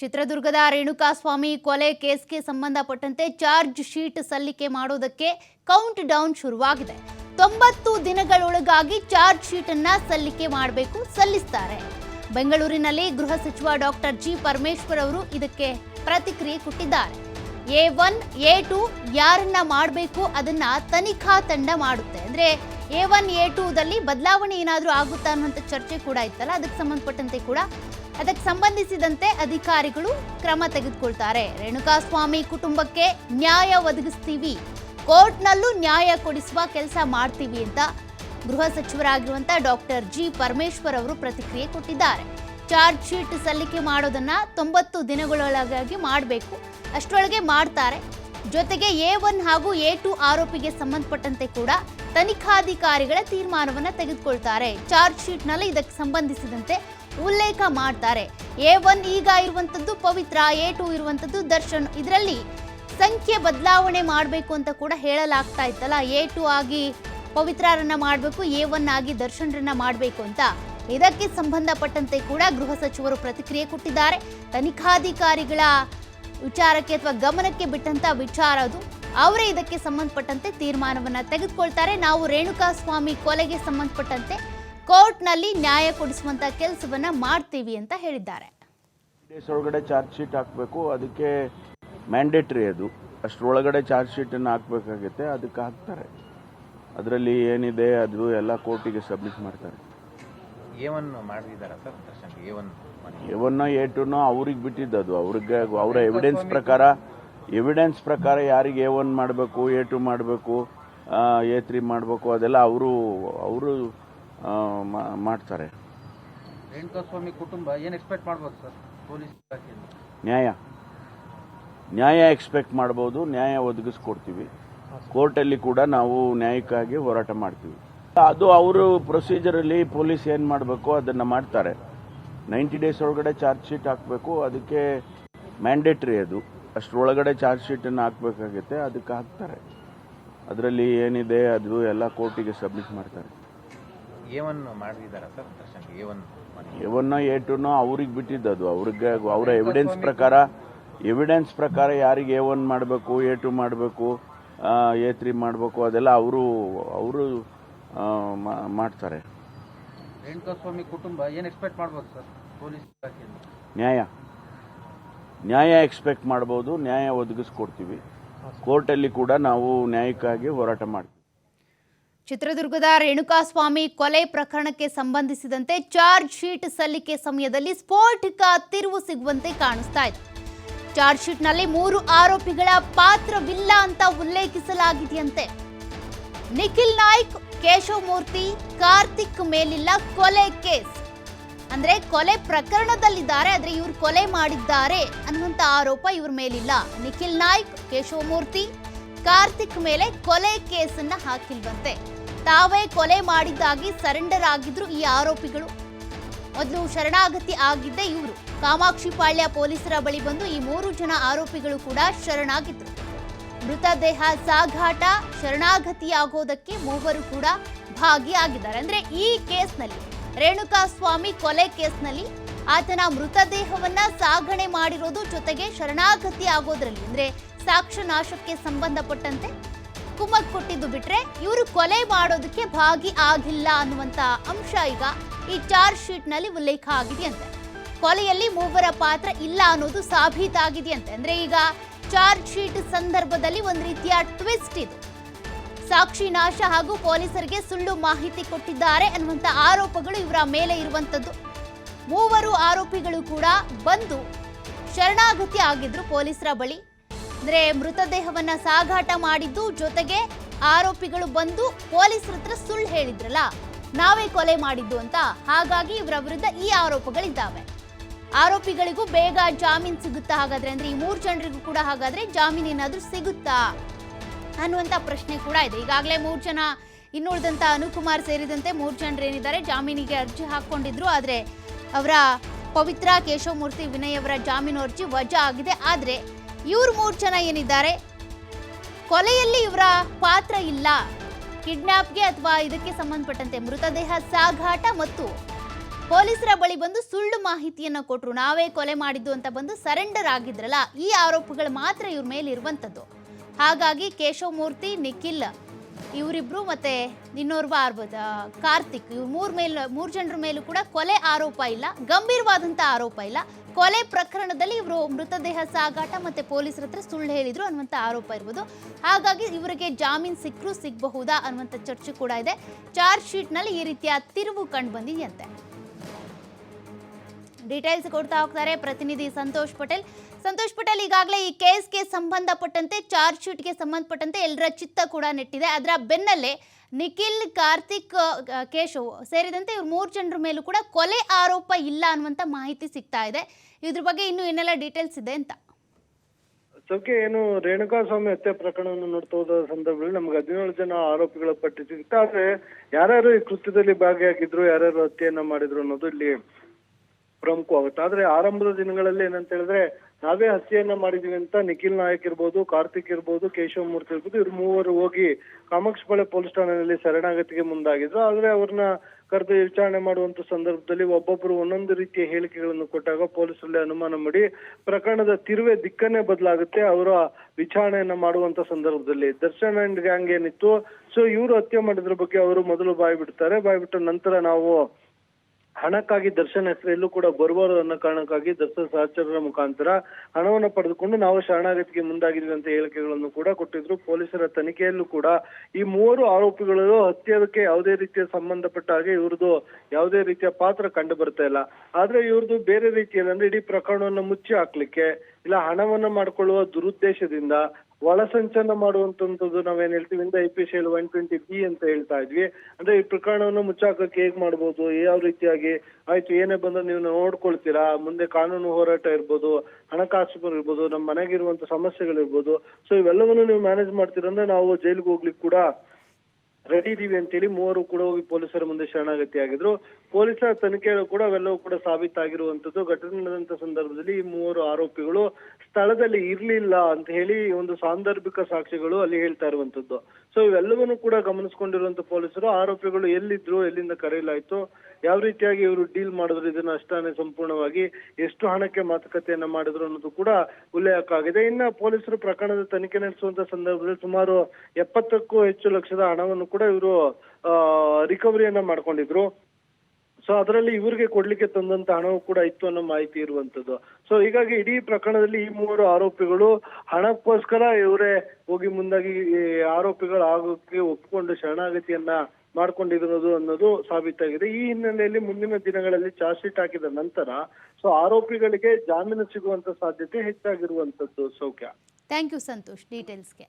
ಚಿತ್ರದುರ್ಗದ ರೇಣುಕಾಸ್ವಾಮಿ ಕೊಲೆ ಕೇಸ್ಗೆ ಸಂಬಂಧಪಟ್ಟಂತೆ ಚಾರ್ಜ್ ಶೀಟ್ ಸಲ್ಲಿಕೆ ಮಾಡೋದಕ್ಕೆ ಕೌಂಟ್ ಡೌನ್ ಶುರುವಾಗಿದೆ. ತೊಂಬತ್ತು ದಿನಗಳೊಳಗಾಗಿ ಚಾರ್ಜ್ ಶೀಟ್ ಅನ್ನ ಸಲ್ಲಿಕೆ ಮಾಡಬೇಕು ಸಲ್ಲಿಸ್ತಾರೆ. ಬೆಂಗಳೂರಿನಲ್ಲಿ ಗೃಹ ಸಚಿವ ಡಾಕ್ಟರ್ ಜಿ ಪರಮೇಶ್ವರ್ ಅವರು ಇದಕ್ಕೆ ಪ್ರತಿಕ್ರಿಯೆ ಕೊಟ್ಟಿದ್ದಾರೆ. ಎ ಒನ್, ಎ ಟು ಯಾರನ್ನ ಮಾಡಬೇಕು ಅದನ್ನ ತನಿಖಾ ತಂಡ ಮಾಡುತ್ತೆ. ಅಂದ್ರೆ ಎ ಒನ್, ಎ ಟೂದಲ್ಲಿ ಬದಲಾವಣೆ ಏನಾದರೂ ಆಗುತ್ತಾ ಅನ್ನುವಂಥ ಚರ್ಚೆ ಕೂಡ ಇತ್ತಲ್ಲ, ಅದಕ್ಕೆ ಸಂಬಂಧಪಟ್ಟಂತೆ ಕೂಡ ಅದಕ್ಕೆ ಸಂಬಂಧಿಸಿದಂತೆ ಅಧಿಕಾರಿಗಳು ಕ್ರಮ ತೆಗೆದುಕೊಳ್ತಾರೆ. ರೇಣುಕಾಸ್ವಾಮಿ ಕುಟುಂಬಕ್ಕೆ ನ್ಯಾಯ ಒದಗಿಸ್ತೀವಿ. ಕೋರ್ಟ್ನಲ್ಲೂ ನ್ಯಾಯ ಕೊಡಿಸುವ ಕೆಲಸ ಮಾಡ್ತೀವಿ ಅಂತ ಗೃಹ ಸಚಿವರಾಗಿರುವಂತ ಡಾಕ್ಟರ್ ಜಿ ಪರಮೇಶ್ವರ್ ಅವರು ಪ್ರತಿಕ್ರಿಯೆ ಕೊಟ್ಟಿದ್ದಾರೆ. ಚಾರ್ಜ್ ಶೀಟ್ ಸಲ್ಲಿಕೆ ಮಾಡೋದನ್ನ ತೊಂಬತ್ತು ದಿನಗಳೊಳಗಾಗಿ ಮಾಡಬೇಕು. ಅಷ್ಟರೊಳಗೆ ಮಾಡ್ತಾರೆ. ಜೊತೆಗೆ ಎ ಒನ್ ಹಾಗೂ ಎ ಟು ಆರೋಪಿಗೆ ಸಂಬಂಧಪಟ್ಟಂತೆ ಕೂಡ ತನಿಖಾಧಿಕಾರಿಗಳ ತೀರ್ಮಾನವನ್ನು ತೆಗೆದುಕೊಳ್ತಾರೆ. ಚಾರ್ಜ್ ಶೀಟ್ನಲ್ಲಿ ಇದಕ್ಕೆ ಸಂಬಂಧಿಸಿದಂತೆ ಉಲ್ಲೇಖ ಮಾಡ್ತಾರೆ. ಎ ಒನ್ ಈಗ ಇರುವಂತದ್ದು ಪವಿತ್ರ, ಎ ಟು ಇರುವಂತದ್ದು ದರ್ಶನ್. ಇದರಲ್ಲಿ ಸಂಖ್ಯೆ ಬದಲಾವಣೆ ಮಾಡಬೇಕು ಅಂತ ಕೂಡ ಹೇಳಲಾಗ್ತಾ ಇತ್ತಲ್ಲ. ಎ ಟು ಆಗಿ ಪವಿತ್ರರನ್ನ ಮಾಡಬೇಕು, ಎ ಒನ್ ಆಗಿ ದರ್ಶನರನ್ನ ಮಾಡಬೇಕು ಅಂತ. ಇದಕ್ಕೆ ಸಂಬಂಧಪಟ್ಟಂತೆ ಕೂಡ ಗೃಹ ಸಚಿವರು ಪ್ರತಿಕ್ರಿಯೆ ಕೊಟ್ಟಿದ್ದಾರೆ. ತನಿಖಾಧಿಕಾರಿಗಳ ವಿಚಾರಕ್ಕೆ ಅಥವಾ ಗಮನಕ್ಕೆ ಬಿಟ್ಟಂತ ವಿಚಾರ ಅದು. ಅವರೇ ಇದಕ್ಕೆ ಸಂಬಂಧಪಟ್ಟಂತೆ ತೀರ್ಮಾನವನ್ನ ತೆಗೆದುಕೊಳ್ತಾರೆ. ನಾವು ರೇಣುಕಾ ಸ್ವಾಮಿ ಕೊಲೆಗೆ ಸಂಬಂಧಪಟ್ಟಂತೆ ಕೋರ್ಟ್ನಲ್ಲಿ ನ್ಯಾಯ ಕೊಡಿಸುವಂತ ಕೆಲಸವನ್ನ ಮಾಡ್ತೀವಿ ಅಂತ ಹೇಳಿದ್ದಾರೆ. ಒಳಗಡೆ ಚಾರ್ಜ್ ಶೀಟ್ ಹಾಕಬೇಕು. ಅದಕ್ಕೆ ಮ್ಯಾಂಡೇಟ್ರಿ ಅದು. ಅಷ್ಟರೊಳಗಡೆ ಚಾರ್ಜ್ ಶೀಟನ್ನು ಹಾಕಬೇಕಾಗುತ್ತೆ. ಅದಕ್ಕೆ ಹಾಕ್ತಾರೆ. ಅದರಲ್ಲಿ ಏನಿದೆ ಅದು ಎಲ್ಲ ಕೋರ್ಟಿಗೆ ಸಬ್ಮಿಟ್ ಮಾಡ್ತಾರೆ. ಏವನ್ನ ಎವನ್ನ ಎ ಟುನೋ ಅವ್ರಿಗೆ ಬಿಟ್ಟಿದ್ದು ಅದು. ಅವ್ರಿಗೆ ಅವರ ಎವಿಡೆನ್ಸ್ ಪ್ರಕಾರ ಎವಿಡೆನ್ಸ್ ಪ್ರಕಾರ ಯಾರಿಗೆ ಎ ಒನ್ ಮಾಡಬೇಕು ಎ ಟು ಮಾಡಬೇಕು ಎ ತ್ರೀ ಮಾಡಬೇಕು ಅದೆಲ್ಲ ಅವರು ಅವರು ಮಾಡ್ತಾರೆ. ರೇಣುಕಾಸ್ವಾಮಿ ಕುಟುಂಬ ಏನು ಎಕ್ಸ್ಪೆಕ್ಟ್ ಮಾಡ್ಬೋದು ಸರ್? ಪೊಲೀಸ್ ಇಲಾಖೆಯಿಂದ ನ್ಯಾಯ. ನ್ಯಾಯ ಎಕ್ಸ್ಪೆಕ್ಟ್ ಮಾಡ್ಬೋದು ನ್ಯಾಯ ಒದಗಿಸ್ಕೊಡ್ತೀವಿ. ಕೋರ್ಟಲ್ಲಿ ಕೂಡ ನಾವು ನ್ಯಾಯಕ್ಕಾಗಿ ಹೋರಾಟ ಮಾಡ್ತೀವಿ. ಅದು ಅವರು ಪ್ರೊಸೀಜರಲ್ಲಿ ಪೊಲೀಸ್ ಏನು ಮಾಡಬೇಕು ಅದನ್ನು ಮಾಡ್ತಾರೆ. ನೈಂಟಿ ಡೇಸ್ ಒಳಗಡೆ ಚಾರ್ಜ್ ಶೀಟ್ ಹಾಕಬೇಕು ಅದಕ್ಕೆ ಮ್ಯಾಂಡೇಟ್ರಿ ಅದು. ಅಷ್ಟರೊಳಗಡೆ ಚಾರ್ಜ್ ಶೀಟನ್ನು ಹಾಕಬೇಕಾಗುತ್ತೆ ಅದಕ್ಕೆ ಹಾಕ್ತಾರೆ. ಅದರಲ್ಲಿ ಏನಿದೆ ಅದು ಎಲ್ಲ ಕೋರ್ಟಿಗೆ ಸಬ್ಮಿಟ್ ಮಾಡ್ತಾರೆ. ಎ ಒನ್ ಮಾಡಿದಾರ ಸರ್? ದರ್ಶನ್ ಎ ಒನ್ ಎವನ್ನ ಎ ಟುನೋ ಅವ್ರಿಗೆ ಬಿಟ್ಟಿದ್ದು ಅದು ಅವ್ರಿಗೆ ಅವರ ಎವಿಡೆನ್ಸ್ ಪ್ರಕಾರ ಎವಿಡೆನ್ಸ್ ಪ್ರಕಾರ ಯಾರಿಗೆ ಎ ಒನ್ ಮಾಡಬೇಕು ಎ ಟು ಮಾಡಬೇಕು ಎ ತ್ರೀ ಮಾಡಬೇಕು ಅದೆಲ್ಲ ಅವರು ಅವರು ಮಾಡ್ತಾರೆ. ರೇಣುಕಾಸ್ವಾಮಿ ಕುಟುಂಬ ಏನು ಎಕ್ಸ್ಪೆಕ್ಟ್ ಮಾಡ್ಬೋದು ಸರ್? ಪೊಲೀಸ್ ನ್ಯಾಯ. ನ್ಯಾಯ ಎಕ್ಸ್ಪೆಕ್ಟ್ ಮಾಡ್ಬೋದು ನ್ಯಾಯ ಒದಗಿಸ್ಕೊಡ್ತೀವಿ. ಕೋರ್ಟಲ್ಲಿ ಕೂಡ ನಾವು ನ್ಯಾಯಕ್ಕಾಗಿ ಹೋರಾಟ ಮಾಡ್ತೀವಿ. ಚಿತ್ರದುರ್ಗದ ರೇಣುಕಾಸ್ವಾಮಿ ಕೊಲೆ ಪ್ರಕರಣಕ್ಕೆ ಸಂಬಂಧಿಸಿದಂತೆ ಚಾರ್ಜ್ ಶೀಟ್ ಸಲ್ಲಿಕೆ ಸಮಯದಲ್ಲಿ ಸ್ಫೋಟಕ ತಿರುವು ಸಿಗುವಂತೆ ಕಾಣಿಸ್ತಾ ಇದೆ. ಚಾರ್ಜ್ ಶೀಟ್ನಲ್ಲಿ ಮೂರು ಆರೋಪಿಗಳ ಪಾತ್ರವಿಲ್ಲ ಅಂತ ಉಲ್ಲೇಖಿಸಲಾಗಿದೆಯಂತೆ. ನಿಖಿಲ್ ನಾಯ್ಕ್ ಕೇಶವ ಮೂರ್ತಿ ಕಾರ್ತಿಕ್ ಮೇಲಿಲ್ಲ ಕೊಲೆ ಕೇಸ್. ಅಂದ್ರೆ ಕೊಲೆ ಪ್ರಕರಣದಲ್ಲಿದ್ದಾರೆ, ಆದ್ರೆ ಇವ್ರು ಕೊಲೆ ಮಾಡಿದ್ದಾರೆ ಅನ್ನುವಂತ ಆರೋಪ ಇವ್ರ ಮೇಲಿಲ್ಲ. ನಿಖಿಲ್ ನಾಯ್ಕ್ ಕೇಶವ ಮೂರ್ತಿ ಕಾರ್ತಿಕ್ ಮೇಲೆ ಕೊಲೆ ಕೇಸನ್ನ ಹಾಕಿಲ್ವಂತೆ. ತಾವೇ ಕೊಲೆ ಮಾಡಿದ್ದಾಗಿ ಸರೆಂಡರ್ ಆಗಿದ್ರು ಈ ಆರೋಪಿಗಳು. ಮೊದಲು ಶರಣಾಗತಿ ಆಗಿದ್ದ ಇವರು. ಕಾಮಾಕ್ಷಿಪಾಳ್ಯ ಪೊಲೀಸರ ಬಳಿ ಬಂದು ಈ ಮೂರು ಜನ ಆರೋಪಿಗಳು ಕೂಡ ಶರಣಾಗಿದ್ರು. ಮೃತದೇಹ ಸಾಗಾಟ ಶರಣಾಗತಿಯಾಗೋದಕ್ಕೆ ಮೂವರು ಕೂಡ ಭಾಗಿಯಾಗಿದ್ದಾರೆ ಅಂದ್ರೆ ಈ ಕೇಸ್ನಲ್ಲಿ ರೇಣುಕಾಸ್ವಾಮಿ ಕೊಲೆ ಕೇಸ್ನಲ್ಲಿ ಆತನ ಮೃತದೇಹವನ್ನ ಸಾಗಣೆ ಮಾಡಿರೋದು ಜೊತೆಗೆ ಶರಣಾಗತಿ ಆಗೋದ್ರಲ್ಲಿ, ಅಂದ್ರೆ ಸಾಕ್ಷ್ಯ ನಾಶಕ್ಕೆ ಸಂಬಂಧಪಟ್ಟಂತೆ ಕುಮ್ಮಕ್ ಕೊಟ್ಟಿದ್ದು ಬಿಟ್ರೆ ಇವರು ಕೊಲೆ ಮಾಡೋದಕ್ಕೆ ಭಾಗಿ ಆಗಿಲ್ಲ ಅನ್ನುವಂತ ಅಂಶ ಈಗ ಈ ಚಾರ್ಜ್ ಶೀಟ್ನಲ್ಲಿ ಉಲ್ಲೇಖ ಆಗಿದೆಯಂತೆ. ಕೊಲೆಯಲ್ಲಿ ಮೂವರ ಪಾತ್ರ ಇಲ್ಲ ಅನ್ನೋದು ಸಾಬೀತಾಗಿದೆಯಂತೆ ಅಂದ್ರೆ ಈಗ ಚಾರ್ಜ್ ಶೀಟ್ ಸಂದರ್ಭದಲ್ಲಿ ಒಂದು ರೀತಿಯ ಟ್ವಿಸ್ಟ್ ಇದು. ಸಾಕ್ಷಿ ನಾಶ ಹಾಗೂ ಪೊಲೀಸರಿಗೆ ಸುಳ್ಳು ಮಾಹಿತಿ ಕೊಟ್ಟಿದ್ದಾರೆ ಅನ್ನುವಂತ ಆರೋಪಗಳು ಇವರ ಮೇಲೆ ಇರುವಂತದ್ದು. ಮೂವರು ಆರೋಪಿಗಳು ಕೂಡ ಬಂದು ಶರಣಾಗತಿ ಆಗಿದ್ರು ಪೊಲೀಸರ ಬಳಿ. ಅಂದ್ರೆ ಮೃತದೇಹವನ್ನ ಸಾಗಾಟ ಮಾಡಿದ್ದು ಜೊತೆಗೆ ಆರೋಪಿಗಳು ಬಂದು ಪೊಲೀಸರ ಹತ್ರ ಸುಳ್ಳು ಹೇಳಿದ್ರಲ್ಲ, ನಾವೇ ಕೊಲೆ ಮಾಡಿದ್ದು ಅಂತ ಹಾಗಾಗಿ ಇವರ ವಿರುದ್ಧ ಈ ಆರೋಪಗಳಿದ್ದಾವೆ. ಆರೋಪಿಗಳಿಗೂ ಬೇಗ ಜಾಮೀನ್ ಸಿಗುತ್ತಾ ಹಾಗಾದ್ರೆ? ಅಂದ್ರೆ ಈ ಮೂರು ಜನರಿಗೂ ಕೂಡ ಹಾಗಾದ್ರೆ ಜಾಮೀನ್ ಏನಾದ್ರೂ ಸಿಗುತ್ತಾ ಅನ್ನುವಂತ ಪ್ರಶ್ನೆ ಕೂಡ ಇದೆ. ಈಗಾಗಲೇ ಮೂರು ಜನ ಇನ್ನುಳಿದಂತ ಅನುಕುಮಾರ್ ಸೇರಿದಂತೆ ಮೂರು ಜನರು ಏನಿದ್ದಾರೆ, ಜಾಮೀನಿಗೆ ಅರ್ಜಿ ಹಾಕೊಂಡಿದ್ರು ಆದ್ರೆ ಅವರ ಪವಿತ್ರ ಕೇಶವಮೂರ್ತಿ ವಿನಯ್ ಅವರ ಜಾಮೀನು ಅರ್ಜಿ ವಜಾ ಆಗಿದೆ. ಆದ್ರೆ ಇವ್ರು ಮೂರು ಜನ ಏನಿದ್ದಾರೆ? ಕೊಲೆಯಲ್ಲಿ ಇವರ ಪಾತ್ರ ಇಲ್ಲ. ಕಿಡ್ನಾಪ್ಗೆ ಅಥವಾ ಇದಕ್ಕೆ ಸಂಬಂಧಪಟ್ಟಂತೆ ಮೃತದೇಹ ಸಾಗಾಟ ಮತ್ತು ಪೊಲೀಸರ ಬಳಿ ಬಂದು ಸುಳ್ಳು ಮಾಹಿತಿಯನ್ನು ಕೊಟ್ಟರು ನಾವೇ ಕೊಲೆ ಮಾಡಿದ್ದು ಅಂತ ಬಂದು ಸರೆಂಡರ್ ಆಗಿದ್ರಲ್ಲ, ಈ ಆರೋಪಗಳು ಮಾತ್ರ ಇವ್ರ ಮೇಲೆ ಇರುವಂಥದ್ದು. ಹಾಗಾಗಿ ಕೇಶವ ಮೂರ್ತಿ ನಿಖಿಲ್ ಇವರಿಬ್ರು ಮತ್ತೆ ಇನ್ನೋರ್ವ ಆರ್ಬದ ಕಾರ್ತಿಕ್ ಇವ್ರ ಮೂರ್ ಮೇಲ್ ಮೂರು ಜನರ ಮೇಲೂ ಕೂಡ ಕೊಲೆ ಆರೋಪ ಇಲ್ಲ ಗಂಭೀರವಾದಂಥ ಆರೋಪ ಇಲ್ಲ. ಕೊಲೆ ಪ್ರಕರಣದಲ್ಲಿ ಇವರು ಮೃತದೇಹ ಸಾಗಾಟ ಮತ್ತೆ ಪೊಲೀಸರ ಹತ್ರ ಸುಳ್ಳು ಹೇಳಿದ್ರು ಅನ್ನುವಂಥ ಆರೋಪ ಇರ್ಬೋದು. ಹಾಗಾಗಿ ಇವರಿಗೆ ಜಾಮೀನು ಸಿಕ್ಕರೂ ಸಿಗಬಹುದಾ ಅನ್ನುವಂಥ ಚರ್ಚೆ ಕೂಡ ಇದೆ. ಚಾರ್ಜ್ ಶೀಟ್ನಲ್ಲಿ ಈ ರೀತಿಯ ತಿರುವು ಕಂಡು ಬಂದಿದೆಯಂತೆ ಡೀಟೇಲ್ಸ್ ಕೊಡ್ತಾ ಹೋಗ್ತಾರೆ ಪ್ರತಿನಿಧಿ ಸಂತೋಷ್ ಪಟೇಲ್. ಸಂತೋಷ್ ಪಟೇಲ್ ಈಗಾಗಲೇ ಈ ಕೇಸ್ಗೆ ಸಂಬಂಧಪಟ್ಟಂತೆ ಚಾರ್ಜ್ ಶೀಟ್ಗೆ ಸಂಬಂಧಪಟ್ಟಂತೆ ಎಲ್ಲರ ಚಿತ್ತ ಕೂಡ ನೆಟ್ಟಿದೆ. ಅದರ ಬೆನ್ನಲ್ಲೇ ನಿಖಿಲ್, ಕಾರ್ತಿಕ್ ಕೇಶವ್ ಸೇರಿದಂತೆ ಇವ್ರು ಮೂರು ಜನರ ಮೇಲೂ ಕೂಡ ಕೊಲೆ ಆರೋಪ ಇಲ್ಲ ಅನ್ನುವಂಥ ಮಾಹಿತಿ ಸಿಗ್ತಾ ಇದೆ. ಇದ್ರ ಬಗ್ಗೆ ಇನ್ನೂ ಏನೆಲ್ಲ ಡೀಟೇಲ್ಸ್ ಇದೆ ಅಂತ. ಸೌಖ್ಯ, ಏನು ರೇಣುಕಾಸ್ವಾಮಿ ಹತ್ಯೆ ಪ್ರಕರಣವನ್ನು ನೋಡ್ತಾ ಹೋದ ಸಂದರ್ಭದಲ್ಲಿ ನಮ್ಗೆ ಹದಿನೇಳು ಜನ ಆರೋಪಿಗಳ ಪಟ್ಟಿ ಸಿಗುತ್ತೆ ಆದ್ರೆ ಯಾರ್ಯಾರು ಈ ಕೃತ್ಯದಲ್ಲಿ ಭಾಗಿಯಾಗಿದ್ರು, ಯಾರ್ಯಾರು ಹತ್ಯೆಯನ್ನ ಮಾಡಿದ್ರು ಅನ್ನೋದು ಇಲ್ಲಿ ಪ್ರಮುಖವಾಗುತ್ತೆ. ಆದ್ರೆ ಆರಂಭದ ದಿನಗಳಲ್ಲಿ ಏನಂತ ಹೇಳಿದ್ರೆ ನಾವೇ ಹತ್ಯೆಯನ್ನ ಮಾಡಿದೀವಿ ಅಂತ ನಿಖಿಲ್ ನಾಯಕ್ ಇರ್ಬೋದು, ಕಾರ್ತಿಕ್ ಇರ್ಬೋದು, ಕೇಶವ ಮೂರ್ತಿ ಇರ್ಬೋದು, ಇವ್ರು ಮೂವರು ಹೋಗಿ ಕಾಮಾಕ್ಷಪಾಳ್ಯ ಪೊಲೀಸ್ ಠಾಣೆಯಲ್ಲಿ ಶರಣಾಗತಿಗೆ ಮುಂದಾಗಿದ್ರು. ಆದ್ರೆ ಅವ್ರನ್ನ ಕರೆದು ವಿಚಾರಣೆ ಮಾಡುವಂತ ಸಂದರ್ಭದಲ್ಲಿ ಒಬ್ಬೊಬ್ರು ಒಂದೊಂದು ರೀತಿಯ ಹೇಳಿಕೆಗಳನ್ನು ಕೊಟ್ಟಾಗ ಪೊಲೀಸರಲ್ಲಿ ಅನುಮಾನ ಮಾಡಿ ಪ್ರಕರಣದ ತಿರುವೆ ದಿಕ್ಕನ್ನೇ ಬದಲಾಗುತ್ತೆ. ಅವರ ವಿಚಾರಣೆಯನ್ನ ಮಾಡುವಂತ ಸಂದರ್ಭದಲ್ಲಿ ದರ್ಶನ್ ಅಂಡ್ ಗ್ಯಾಂಗ್ ಏನಿತ್ತು, ಸೊ ಇವರು ಹತ್ಯೆ ಮಾಡಿದ್ರ ಬಗ್ಗೆ ಅವರು ಮೊದಲು ಬಾಯಿ ಬಿಡ್ತಾರೆ. ಬಾಯಿ ಬಿಟ್ಟ ನಂತರ ನಾವು ಹಣಕ್ಕಾಗಿ ದರ್ಶನ್ ಹೆಸರಲ್ಲೂ ಕೂಡ ಬರಬಾರದು ಅನ್ನೋ ಕಾರಣಕ್ಕಾಗಿ ದರ್ಶನ್ ಸಹಚರರ ಮುಖಾಂತರ ಹಣವನ್ನು ಪಡೆದುಕೊಂಡು ನಾವು ಶರಣಾಗತಿಗೆ ಮುಂದಾಗಿದ್ವಿ ಅಂತ ಹೇಳಿಕೆಗಳನ್ನು ಕೂಡ ಕೊಟ್ಟಿದ್ರು. ಪೊಲೀಸರ ತನಿಖೆಯಲ್ಲೂ ಕೂಡ ಈ ಮೂವರು ಆರೋಪಿಗಳು ಹತ್ಯೆಗೆ ಯಾವುದೇ ರೀತಿಯ ಸಂಬಂಧಪಟ್ಟ ಹಾಗೆ ಇವ್ರದ್ದು ಯಾವುದೇ ರೀತಿಯ ಪಾತ್ರ ಕಂಡು ಬರ್ತಾ ಇಲ್ಲ. ಆದ್ರೆ ಇವ್ರದ್ದು ಬೇರೆ ರೀತಿಯಲ್ಲಿ ಅಂದ್ರೆ ಇಡೀ ಪ್ರಕರಣವನ್ನು ಮುಚ್ಚಿ ಹಾಕ್ಲಿಕ್ಕೆ ಇಲ್ಲ, ಹಣವನ್ನ ಮಾಡಿಕೊಳ್ಳುವ ದುರುದ್ದೇಶದಿಂದ ಒಳಸಂಚನ ಮಾಡುವಂತದ್ದು ನಾವೇನ್ ಹೇಳ್ತೀವಿ? ಇಂದ I P C L one twenty B ಅಂತ ಹೇಳ್ತಾ ಇದ್ವಿ. ಅಂದ್ರೆ ಈ ಪ್ರಕರಣವನ್ನು ಮುಚ್ಚಾಕಕ್ಕೆ ಹೇಗ್ ಮಾಡ್ಬೋದು? ಯಾವ ರೀತಿಯಾಗಿ? ಆಯ್ತು, ಏನೇ ಬಂದ್ರೆ ನೀವು ನೋಡ್ಕೊಳ್ತೀರಾ? ಮುಂದೆ ಕಾನೂನು ಹೋರಾಟ ಇರ್ಬೋದು, ಹಣಕಾಸು ಇರ್ಬೋದು, ನಮ್ಮ ಮನೆಗಿರುವಂತ ಸಮಸ್ಯೆಗಳಿರ್ಬೋದು. ಸೊ ಇವೆಲ್ಲವನ್ನು ನೀವು ಮ್ಯಾನೇಜ್ ಮಾಡ್ತೀರಂದ್ರೆ ನಾವು ಜೈಲಿಗೆ ಹೋಗ್ಲಿಕ್ಕೆ ಕೂಡ ರೆಡಿ ಇದೀವಿ ಅಂತೇಳಿ ಮೂವರು ಕೂಡ ಹೋಗಿ ಪೊಲೀಸರ ಮುಂದೆ ಶರಣಾಗತಿ ಆಗಿದ್ರು ಪೊಲೀಸರ ತನಿಖೆಗಳು ಕೂಡ ಅವೆಲ್ಲವೂ ಕೂಡ ಸಾಬೀತಾಗಿರುವಂತದ್ದು. ಘಟನೆ ನಡೆದಂತ ಸಂದರ್ಭದಲ್ಲಿ ಈ ಮೂವರು ಆರೋಪಿಗಳು ಸ್ಥಳದಲ್ಲಿ ಇರ್ಲಿಲ್ಲ ಅಂತ ಹೇಳಿ ಒಂದು ಸಾಂದರ್ಭಿಕ ಸಾಕ್ಷಿಗಳು ಅಲ್ಲಿ ಹೇಳ್ತಾ ಇರುವಂತದ್ದು. ಸೊ ಇವೆಲ್ಲವನ್ನು ಕೂಡ ಗಮನಿಸಿಕೊಂಡಿರುವಂತ ಪೊಲೀಸರು ಆರೋಪಿಗಳು ಎಲ್ಲಿದ್ರು, ಎಲ್ಲಿಂದ ಕರೆಯಲಾಯ್ತು, ಯಾವ ರೀತಿಯಾಗಿ ಇವರು ಡೀಲ್ ಮಾಡಿದ್ರು, ಇದನ್ನ ಅಷ್ಟಾನೆ ಸಂಪೂರ್ಣವಾಗಿ ಎಷ್ಟು ಹಣಕ್ಕೆ ಮಾತುಕತೆಯನ್ನ ಮಾಡಿದ್ರು ಅನ್ನೋದು ಕೂಡ ಉಲ್ಲೇಖ ಆಗಿದೆ ಇನ್ನ ಪೊಲೀಸರು ಪ್ರಕರಣದ ತನಿಖೆ ನಡೆಸುವಂತ ಸಂದರ್ಭದಲ್ಲಿ ಸುಮಾರು ಎಪ್ಪತ್ತಕ್ಕೂ ಹೆಚ್ಚು ಲಕ್ಷದ ಹಣವನ್ನು ಕೂಡ ಇವರು ರಿಕವರಿಯನ್ನ ಮಾಡ್ಕೊಂಡಿದ್ರು. ಸೊ ಅದರಲ್ಲಿ ಇವರಿಗೆ ಕೊಡ್ಲಿಕ್ಕೆ ತಂದಂತ ಹಣವು ಕೂಡ ಇತ್ತು ಅನ್ನೋ ಮಾಹಿತಿ ಇರುವಂತದ್ದು. ಸೊ ಹೀಗಾಗಿ ಇಡೀ ಪ್ರಕರಣದಲ್ಲಿ ಈ ಮೂವರು ಆರೋಪಿಗಳು ಹಣಕ್ಕೋಸ್ಕರ ಇವರೇ ಹೋಗಿ ಮುಂದಾಗಿ ಈ ಆರೋಪಿಗಳು ಆಗೋಕೆ ಒಪ್ಪಿಕೊಂಡು ಶರಣಾಗತಿಯನ್ನ ಮಾಡ್ಕೊಂಡಿರೋದು ಅನ್ನೋದು ಸಾಬೀತಾಗಿದೆ. ಈ ಹಿನ್ನೆಲೆಯಲ್ಲಿ ಮುಂದಿನ ದಿನಗಳಲ್ಲಿ ಚಾರ್ಜ್ ಶೀಟ್ ಹಾಕಿದ ನಂತರ ಸೊ ಆರೋಪಿಗಳಿಗೆ ಜಾಮೀನು ಸಿಗುವಂತ ಸಾಧ್ಯತೆ ಹೆಚ್ಚಾಗಿರುವಂತದ್ದು ಸೌಖ್ಯ. Thank you Santosh ಡೀಟೇಲ್ಸ್ಗೆ